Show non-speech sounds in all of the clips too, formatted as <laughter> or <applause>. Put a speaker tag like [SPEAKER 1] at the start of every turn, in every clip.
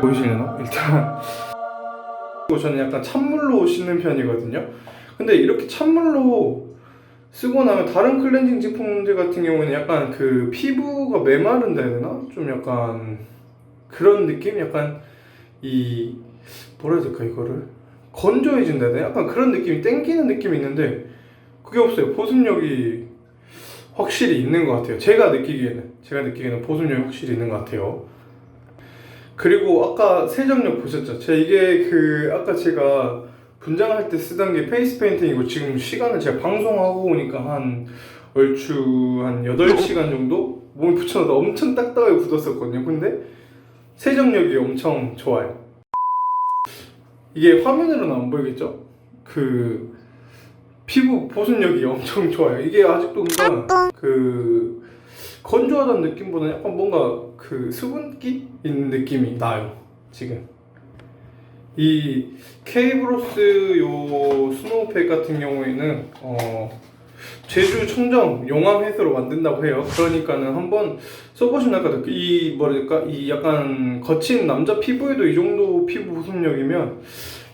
[SPEAKER 1] 보이시려나? 일단 <laughs> 저는 약간 찬물로 씻는 편이거든요. 근데 이렇게 찬물로 쓰고 나면 다른 클렌징 제품들 같은 경우에는 약간 그 피부가 메마른다 해야 되나? 좀 약간 그런 느낌? 약간 이 뭐라 해야 될까 이거를 건조해진다 해야 되나? 약간 그런 느낌이 땡기는 느낌이 있는데 그게 없어요. 보습력이 확실히 있는 것 같아요. 제가 느끼기에는 제가 느끼기에는 보습력이 확실히 있는 것 같아요. 그리고 아까 세정력 보셨죠? 제 이게 그 아까 제가 분장할 때 쓰던 게 페이스 페인팅이고 지금 시간을 제가 방송하고 오니까 한 얼추 한 8시간 정도 몸에 붙여놔도 엄청 딱딱하게 굳었었거든요. 근데 세정력이 엄청 좋아요. 이게 화면으로는 안 보이겠죠? 그 피부 보습력이 엄청 좋아요. 이게 아직도 뭔가 그 건조하다는 느낌보다 약간 뭔가 그 수분기 있는 느낌이 나요. 지금 이 케이브로스 요 스노우팩 같은 경우에는 어 제주 청정 용암 해수로 만든다고 해요. 그러니까는 한번 써보시면 약간 이 뭐랄까 이 약간 거친 남자 피부에도 이 정도 피부 보습력이면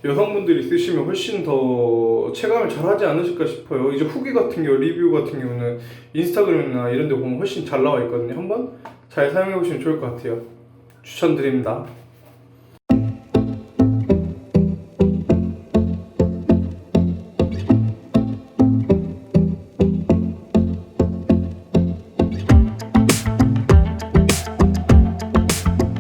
[SPEAKER 1] 여성분들이 쓰시면 훨씬 더 체감을 잘 하지 않으실까 싶어요. 이제 후기 같은 경우, 리뷰 같은 경우는 인스타그램이나 이런 데 보면 훨씬 잘 나와 있거든요. 한번 잘 사용해 보시면 좋을 것 같아요. 추천드립니다.